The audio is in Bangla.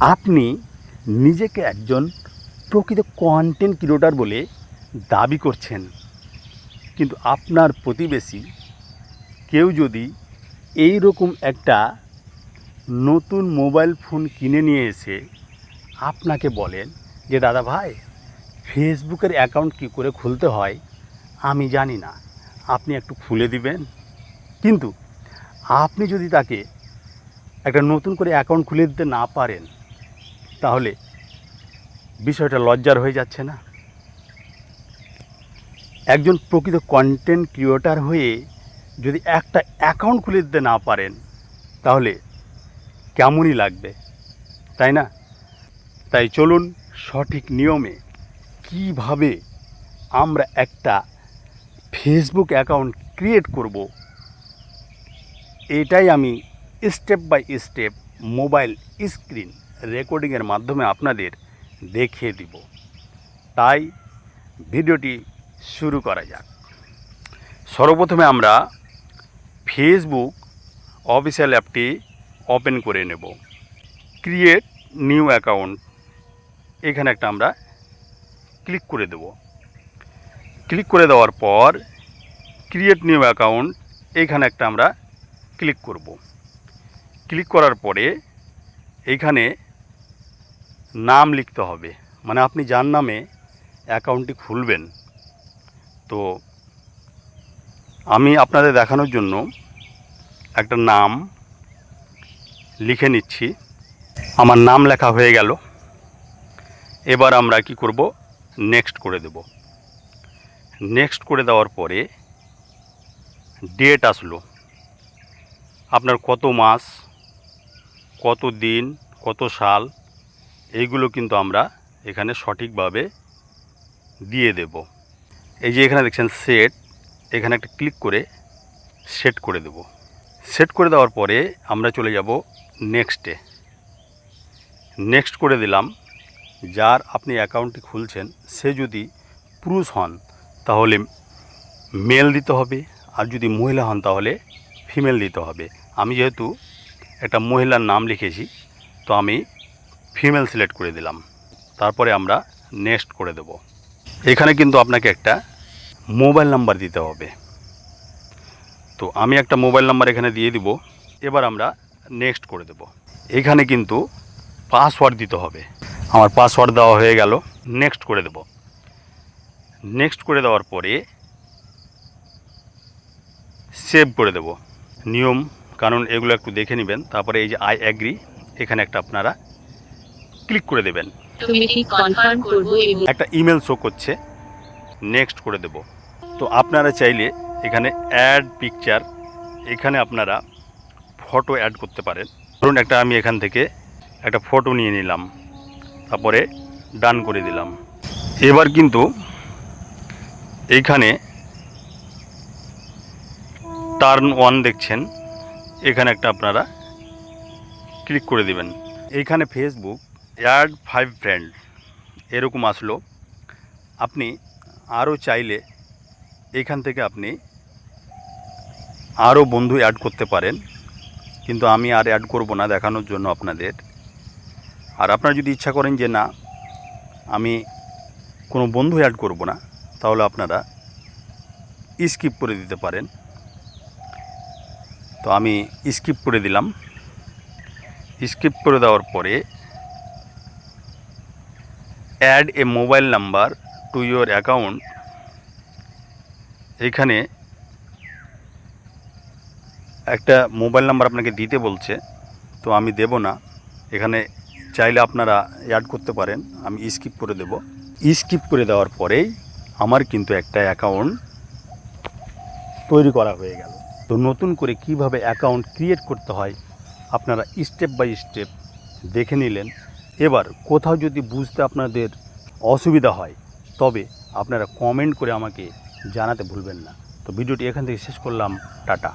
আপনি নিজেকে একজন প্রকৃত কন্টেন্ট ক্রিয়েটর বলে দাবি করছেন। কিন্তু আপনার প্রতিবেশী কেউ যদি এই রকম একটা নতুন মোবাইল ফোন কিনে নিয়ে এসে আপনাকে বলেন যে, দাদা ভাই ফেসবুকের অ্যাকাউন্ট কী করে খুলতে হয়? আমি জানি না। আপনি একটু খুলে দিবেন। কিন্তু আপনি যদি তাকে একটা নতুন করে অ্যাকাউন্ট খুলে দিতে না পারেন তাহলে বিষয়টা লজ্জার হয়ে যাচ্ছে না? একজন প্রকৃত কন্টেন্ট ক্রিয়েটার হয়ে যদি একটা অ্যাকাউন্ট খুলে দিতে না পারেন, তাহলে কেমনই লাগবে? তাই না? তাই চলুন সঠিক নিয়মে কীভাবে আমরা একটা ফেসবুক অ্যাকাউন্ট ক্রিয়েট করব? এটাই আমি step by step mobile screen রেকর্ডিংয়ের মাধ্যমে আপনাদের দেখিয়ে দিব। তাই ভিডিওটি শুরু করা যাক। সর্বপ্রথমে আমরা ফেসবুক অফিসিয়াল অ্যাপটি ওপেন করে নেব। Create new account. এখানে একটা আমরা ক্লিক করে দেব। ক্লিক করে দেওয়ার পর ক্রিয়েট নিউ অ্যাকাউন্ট এইখানে একটা আমরা ক্লিক করব। ক্লিক করার পরে এইখানে নাম লিখতে হবে। মানে আপনি যার নামে অ্যাকাউন্টটি খুলবেন। তো আমি আপনাদের দেখানোর জন্য একটা নাম লিখে নিচ্ছি। আমার নাম লেখা হয়ে গেল। এবার আমরা কি করব? নেক্সট করে দেব। নেক্সট করে দেওয়ার পরে ডেট আসলো। আপনার কত মাস, কত দিন, কত সাল? এইগুলো কিন্তু আমরা এখানে সঠিকভাবে দিয়ে দেব। এই যে এখানে দেখছেন সেট এখানে একটা ক্লিক করে সেট করে দেব। সেট করে দেওয়ার পরে আমরা চলে যাব নেক্সটে নেক্সট করে দিলাম, যার আপনি অ্যাকাউন্টটি খুলছেন, সে যদি পুরুষ হন, তাহলে মেল দিতে হবে, আর যদি মহিলা হন, তাহলে ফিমেল দিতে হবে। আমি যেহেতু একটা মহিলার নাম লিখেছি, তো আমি ফিমেল সিলেক্ট করে দিলাম। তারপরে আমরা নেক্সট করে দেব। এখানে কিন্তু আপনাকে একটা মোবাইল নাম্বার দিতে হবে। তো আমি একটা মোবাইল নাম্বার এখানে দিয়ে দিব। এবার আমরা নেক্সট করে দেব। এখানে কিন্তু পাসওয়ার্ড দিতে হবে। আমার পাসওয়ার্ড দেওয়া হয়ে গেল। নেক্সট করে দেব। নেক্সট করে দেওয়ার পরে সেভ করে দেব। নিয়ম কারণ এগুলো একটু দেখে নেবেন। তারপরে এই যে আই অ্যাগ্রি এখানে একটা আপনারা ক্লিক করে দেবেন। একটা ইমেল শো করছে নেক্সট করে দেব। তো আপনারা চাইলে এখানে অ্যাড পিকচার এখানে আপনারা ফটো অ্যাড করতে পারেন। ধরুন একটা আমি এখান থেকে একটা ফটো নিয়ে নিলাম তারপরে ডান করে দিলাম। এবার কিন্তু এইখানে টার্ন ওয়ান দেখছেন এখানে একটা আপনারা ক্লিক করে দিবেন। এইখানে ফেসবুক অ্যাড ফাইভ ফ্রেন্ড এরকম আসলো। আপনি আরও চাইলে এখান থেকে আপনি আরও বন্ধু অ্যাড করতে পারেন। কিন্তু আমি আর অ্যাড করব না দেখানোর জন্য আপনাদের। আর আপনারা যদি ইচ্ছা করেন যে না, আমি কোনো বন্ধু অ্যাড করব না, তাহলে আপনারা স্কিপ করে দিতে পারেন। তো আমি স্কিপ করে দিলাম। স্কিপ করে দেওয়ার পরে add a mobile number to your account এখানে একটা মোবাইল নাম্বার আপনাকে দিতে বলছে, তো আমি দেব না। এখানে চাইলে আপনারা অ্যাড করতে পারেন, আমি স্কিপ করে দেব। স্কিপ করে দেওয়ার পরেই আমার কিন্তু একটা অ্যাকাউন্ট তৈরি করা হয়ে গেল। তো নতুন করে কীভাবে অ্যাকাউন্ট ক্রিয়েট করতে হয়, আপনারা স্টেপ বাই স্টেপ দেখে নিলেন। এবার কোথাও যদি বুঝতে আপনাদের অসুবিধা হয়, তবে আপনারা কমেন্ট করে আমাকে জানাতে ভুলবেন না। তো ভিডিওটি এখান থেকে শেষ করলাম, টাটা।